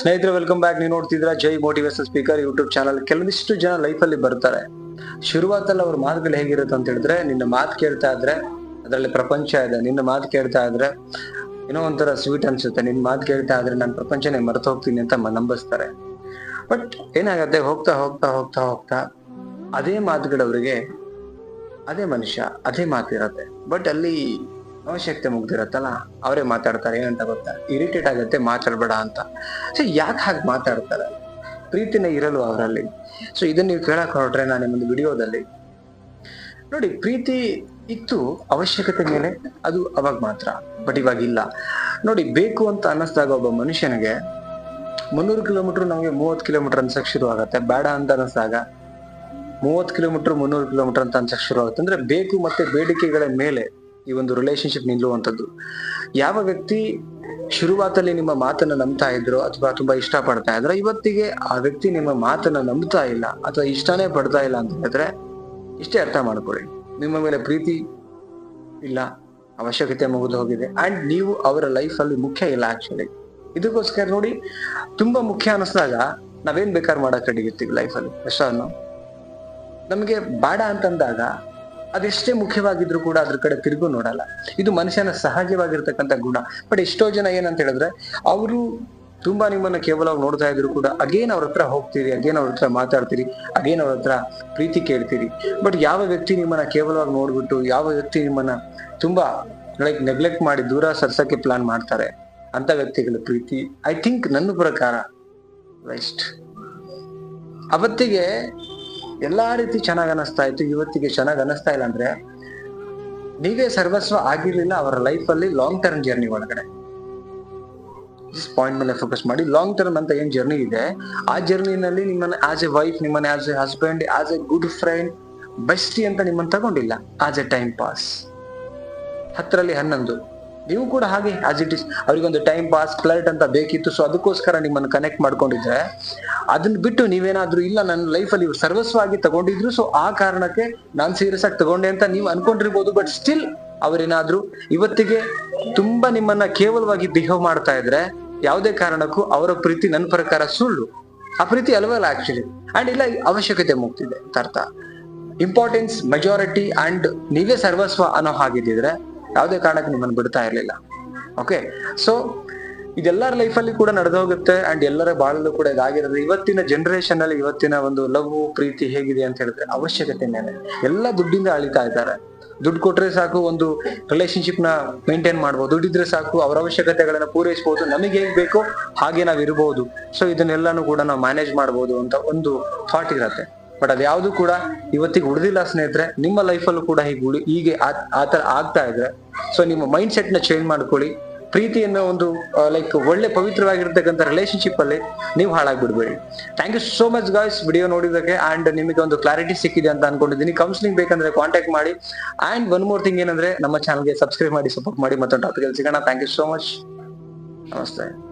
ಸ್ನೇಹಿತರೆ welcome back ನೀವು ನೋಡ್ತಿದ್ರ Jai motivation speaker YouTube channel ಕೆಲವೊಂದಿಷ್ಟು ಜನ ಲೈಫ್ ಅಲ್ಲಿ ಬರ್ತಾರೆ. ಶುರುವಾತಲ್ಲಿ ಅವ್ರ ಮಾತುಗಳು ಹೇಗಿರುತ್ತೆ ಅಂತ ಹೇಳಿದ್ರೆ, ನಿನ್ನ ಮಾತು ಕೇಳ್ತಾ ಇದ್ರೆ, ಅದರಲ್ಲಿ ಪ್ರಪಂಚ ಇದೆ. ನಿನ್ನ ಮಾತು ಕೇಳ್ತಾ ಇದ್ರೆ, ಏನೋ ಒಂಥರ ಸ್ವೀಟ್ ಅನ್ಸುತ್ತೆ. ನಿನ್ನ ಮಾತು ಕೇಳ್ತಾ ಇದ್ರೆ ನಾನು ಪ್ರಪಂಚನೇ ಮರೆತು ಹೋಗ್ತೀನಿ ಅಂತ ನಂಬಿಸ್ತಾರೆ. ಬಟ್ ಏನಾಗತ್ತೆ? ಹೋಗ್ತಾ ಹೋಗ್ತಾ ಹೋಗ್ತಾ ಹೋಗ್ತಾ, ಅದೇ ಮಾತುಗಳವರಿಗೆ, ಅದೇ ಮನುಷ್ಯ ಅದೇ ಮಾತಿರತ್ತೆ. ಬಟ್ ಅಲ್ಲಿ ಅವಶ್ಯಕತೆ ಮುಗ್ದಿರತ್ತಲ್ಲ, ಅವರೇ ಮಾತಾಡ್ತಾರೆ, ಏನಂತ ಗೊತ್ತಾ? ಇರಿಟೇಟ್ ಆಗುತ್ತೆ, ಮಾತಾಡ್ಬೇಡ ಅಂತ. ಸೊ ಯಾಕೆ ಹಾಗೆ ಮಾತಾಡ್ತಾರೆ? ಪ್ರೀತಿನ ಇರಲು ಅವರಲ್ಲಿ? ಸೊ ಇದನ್ನ ನೀವು ಕೇಳಕ್ ಹೊರಟ್ರೆ ನಾನು ನಿಮ್ಮೊಂದು ವಿಡಿಯೋದಲ್ಲಿ. ನೋಡಿ, ಪ್ರೀತಿ ಇತ್ತು ಅವಶ್ಯಕತೆ ಮೇಲೆ, ಅದು ಅವಾಗ ಮಾತ್ರ, ಬಟ್ ಇವಾಗ ಇಲ್ಲ. ನೋಡಿ, ಬೇಕು ಅಂತ ಅನ್ನಿಸ್ದಾಗ ಒಬ್ಬ ಮನುಷ್ಯನಿಗೆ ಮುನ್ನೂರು ಕಿಲೋಮೀಟರ್ ನಮಗೆ ಮೂವತ್ತು ಕಿಲೋಮೀಟರ್ ಅನ್ಸಕ್ ಶುರು ಆಗತ್ತೆ. ಬೇಡ ಅಂತ ಅನ್ನಿಸ್ದಾಗ ಮೂವತ್ತು ಕಿಲೋಮೀಟರ್, ಮುನ್ನೂರು ಕಿಲೋಮೀಟರ್ ಅಂತ ಅನ್ಸಕ್ ಶುರು ಆಗುತ್ತೆ. ಅಂದ್ರೆ ಬೇಕು ಮತ್ತೆ ಬೇಡಿಕೆಗಳ ಮೇಲೆ ಈ ಒಂದು ರಿಲೇಶನ್ಶಿಪ್ ನಿಲ್ಲುವಂಥದ್ದು. ಯಾವ ವ್ಯಕ್ತಿ ಶುರುವಾತಲ್ಲಿ ನಿಮ್ಮ ಮಾತನ್ನ ನಂಬ್ತಾ ಇದ್ರು ಅಥವಾ ತುಂಬಾ ಇಷ್ಟ ಪಡ್ತಾ ಇದ್ರೆ, ಇವತ್ತಿಗೆ ಆ ವ್ಯಕ್ತಿ ನಿಮ್ಮ ಮಾತನ್ನ ನಂಬ್ತಾ ಇಲ್ಲ ಅಥವಾ ಇಷ್ಟನೇ ಪಡ್ತಾ ಇಲ್ಲ ಅಂತ ಹೇಳಿದ್ರೆ ಇಷ್ಟೇ ಅರ್ಥ ಮಾಡ್ಕೊಳ್ಳಿ. ನಿಮ್ಮ ಮೇಲೆ ಪ್ರೀತಿ ಇಲ್ಲ, ಅವಶ್ಯಕತೆ ಮುಗಿದು ಹೋಗಿದೆ ಅಂಡ್ ನೀವು ಅವರ ಲೈಫ್ ಅಲ್ಲಿ ಮುಖ್ಯ ಇಲ್ಲ ಆಕ್ಚುಲಿ ಇದಕ್ಕೋಸ್ಕರ ನೋಡಿ, ತುಂಬಾ ಮುಖ್ಯ ಅನಿಸ್ದಾಗ ನಾವೇನ್ ಬೇಕಾದ್ರೂ ಮಾಡಕ್ ರೆಡಿ ಲೈಫ್ ಲೈಫಲ್ಲಿ ಎಷ್ಟನ್ನು ನಮಗೆ ಬೇಡ ಅಂತಂದಾಗ ಅದೆಷ್ಟೇ ಮುಖ್ಯವಾಗಿದ್ರು ಕೂಡ ಅದ್ರ ಕಡೆ ತಿರುಗು ನೋಡಲ್ಲ. ಇದು ಮನುಷ್ಯನ ಸಹಜವಾಗಿರ್ತಕ್ಕಂಥ ಗುಣ. ಬಟ್ ಎಷ್ಟೋ ಜನ ಏನಂತ ಹೇಳಿದ್ರೆ, ಅವರು ತುಂಬಾ ನಿಮ್ಮನ್ನ ಕೇವಲ ನೋಡ್ತಾ ಇದ್ರು ಕೂಡ ಅಗೇನ್ ಅವ್ರ ಹತ್ರ ಹೋಗ್ತೀರಿ, ಅಗೇನ್ ಅವ್ರ ಹತ್ರ ಮಾತಾಡ್ತೀರಿ, ಅಗೇನ್ ಅವ್ರ ಹತ್ರ ಪ್ರೀತಿ ಕೇಳ್ತೀರಿ. ಬಟ್ ಯಾವ ವ್ಯಕ್ತಿ ನಿಮ್ಮನ್ನ ಕೇವಲವಾಗಿ ನೋಡ್ಬಿಟ್ಟು, ಯಾವ ವ್ಯಕ್ತಿ ನಿಮ್ಮನ್ನ ತುಂಬಾ ಲೈಕ್ ನೆಗ್ಲೆಕ್ಟ್ ಮಾಡಿ ದೂರ ಸರ್ಸಕ್ಕೆ ಪ್ಲಾನ್ ಮಾಡ್ತಾರೆ ಅಂತ ವ್ಯಕ್ತಿಗಳ ಪ್ರೀತಿ ಐ ಥಿಂಕ್ ನನ್ನ ಪ್ರಕಾರ ವೆಸ್ಟ್ ಅವತ್ತಿಗೆ ಎಲ್ಲಾ ರೀತಿ ಚೆನ್ನಾಗ್ ಅನಿಸ್ತಾ ಇತ್ತು. ಇವತ್ತಿಗೆ ಚೆನ್ನಾಗ್ ಅನಿಸ್ತಾ ಇಲ್ಲ ಅಂದ್ರೆ ನೀವೇ ಸರ್ವಸ್ವ ಆಗಿರ್ಲಿಲ್ಲ ಅವರ ಲೈಫ್ ಅಲ್ಲಿ ಲಾಂಗ್ ಟರ್ಮ್ ಜರ್ನಿ ಒಳಗಡೆ. ಪಾಯಿಂಟ್ ಮೇಲೆ ಫೋಕಸ್ ಮಾಡಿ ಲಾಂಗ್ ಟರ್ಮ್ ಅಂತ ಏನ್ ಜರ್ನಿ ಇದೆ, ಆ ಜರ್ನಿನಲ್ಲಿ ನಿಮ್ಮನ್ನ ಆಸ್ ಎ ವೈಫ್ ನಿಮ್ಮನ್ನ as a husband as a good friend bestie ಅಂತ ನಿಮ್ಮನ್ನ ತಗೊಂಡಿಲ್ಲ. ಆಸ್ ಎ ಟೈಮ್ ಪಾಸ್ ಹತ್ತರಲ್ಲಿ ಹನ್ನೊಂದು. ನೀವು ಕೂಡ ಹಾಗೆ ಆಸ್ ಇಟ್ ಇಸ್ ಅವ್ರಿಗೊಂದು ಟೈಮ್ ಪಾಸ್ ಫ್ಲರ್ಟ್ ಅಂತ ಬೇಕಿತ್ತು ಸೊ ಅದಕ್ಕೋಸ್ಕರ ನಿಮ್ಮನ್ನು ಕನೆಕ್ಟ್ ಮಾಡ್ಕೊಂಡಿದ್ರೆ ಅದನ್ನ ಬಿಟ್ಟು ನೀವೇನಾದ್ರೂ ಇಲ್ಲ, ನನ್ನ ಲೈಫಲ್ಲಿ ಸರ್ವಸ್ವಾಗಿ ತಗೊಂಡಿದ್ರು ಸೊ ಆ ಕಾರಣಕ್ಕೆ ನಾನು ಸೀರಿಯಸ್ ಆಗಿ ತಗೊಂಡೆ ಅಂತ ನೀವು ಅನ್ಕೊಂಡಿರ್ಬೋದು ಬಟ್ ಸ್ಟಿಲ್ ಅವರೇನಾದ್ರೂ ಇವತ್ತಿಗೆ ತುಂಬಾ ನಿಮ್ಮನ್ನ ಕೇವಲವಾಗಿ ಬಿಹೇವ್ ಮಾಡ್ತಾ ಇದ್ರೆ, ಯಾವುದೇ ಕಾರಣಕ್ಕೂ ಅವರ ಪ್ರೀತಿ ನನ್ನ ಪ್ರಕಾರ ಸುಳ್ಳು. ಆ ಪ್ರೀತಿ ಅಲ್ವಲ್ಲ ಆಕ್ಚುಲಿ ಅಂಡ್ ಇಲ್ಲ, ಅವಶ್ಯಕತೆ ಮುಗ್ತಿದೆ ಅರ್ಥ. ಇಂಪಾರ್ಟೆನ್ಸ್ ಮೆಜಾರಿಟಿ ಅಂಡ್ ನೀವೇ ಸರ್ವಸ್ವ ಅನ್ನೋ ಹಾಗಿದ್ದಿದ್ರೆ ಯಾವುದೇ ಕಾರಣಕ್ಕೆ ನಿಮ್ಮನ್ನು ಬಿಡ್ತಾ ಇರಲಿಲ್ಲ. ಓಕೆ ಸೊ ಇದೆಲ್ಲರ ಲೈಫಲ್ಲಿ ಕೂಡ ನಡೆದು ಹೋಗುತ್ತೆ ಅಂಡ್ ಎಲ್ಲರ ಬಾಳಲ್ಲೂ ಕೂಡ ಇದಾಗಿರೋದು. ಇವತ್ತಿನ ಜನರೇಷನ್ ಅಲ್ಲಿ ಇವತ್ತಿನ ಒಂದು ಲವ್, ಪ್ರೀತಿ ಹೇಗಿದೆ ಅಂತ ಹೇಳಿದ್ರೆ ಅವಶ್ಯಕತೆ ಮೇಲೆ. ಎಲ್ಲ ದುಡ್ಡಿಂದ ಅಳಿತಾ ಇದ್ದಾರೆ. ದುಡ್ಡು ಕೊಟ್ರೆ ಸಾಕು, ಒಂದು ರಿಲೇಶನ್ಶಿಪ್ನ ಮೇಂಟೈನ್ ಮಾಡ್ಬೋದು. ದುಡ್ಡಿದ್ರೆ ಸಾಕು, ಅವರ ಅವಶ್ಯಕತೆಗಳನ್ನ ಪೂರೈಸಬಹುದು ನಮಗೆ ಹೇಗ್ ಬೇಕೋ ಹಾಗೆ ನಾವ್ ಇರಬಹುದು ಸೊ ಇದನ್ನೆಲ್ಲಾನು ಕೂಡ ನಾವು ಮ್ಯಾನೇಜ್ ಮಾಡ್ಬೋದು ಅಂತ ಒಂದು ಥಾಟ್ ಇರತ್ತೆ. ಬಟ್ ಅದ್ಯಾವುದು ಕೂಡ ಇವತ್ತಿಗೆ ಉಳಿದಿಲ್ಲ ಸ್ನೇಹಿತರೆ, ನಿಮ್ಮ ಲೈಫಲ್ಲೂ ಕೂಡ ಹೀಗೆ ಉಳಿ ಹೀಗೆ ಆ- ಆ ಆಗ್ತಾ ಇದ್ರೆ ಸೊ ನಿಮ್ಮ ಮೈಂಡ್ ಸೆಟ್ನ ಚೇಂಜ್ ಮಾಡ್ಕೊಳ್ಳಿ. ಪ್ರೀತಿಯನ್ನು ಒಂದು ಲೈಕ್ ಒಳ್ಳೆ ಪವಿತ್ರವಾಗಿರ್ತಕ್ಕಂಥ ರಿಲೇಶನ್ಶಿಪ್ ಅಲ್ಲಿ ನೀವು ಹಾಳಾಗ್ಬಿಡ್ಬೇಡಿ. Thank you so much guys video ನೋಡಿದಕ್ಕೆ and ನಿಮಗೆ ಒಂದು ಕ್ಲಾರಿಟಿ ಸಿಕ್ಕಿದೆ ಅಂತ ಅನ್ಕೊಂಡಿದ್ದೀನಿ. ಕೌನ್ಸಿಲಿಂಗ್ ಬೇಕಂದ್ರೆ ಕಾಂಟ್ಯಾಕ್ಟ್ ಮಾಡಿ. ಅಂಡ್ ಒನ್ ಮೋರ್ ಥಿಂಗ್ ಏನಂದ್ರೆ, ನಮ್ಮ ಚಾನಲ್ಗೆ ಸಬ್ಸ್ಕ್ರೈಬ್ ಮಾಡಿ ಸಪೋರ್ಟ್ ಮಾಡಿ ಮತ್ತೊಂದು ಟಾಪಿಕ್ ಸಿಗೋಣ. ಥ್ಯಾಂಕ್ ಯು ಸೋ ಮಚ್ ನಮಸ್ತೆ.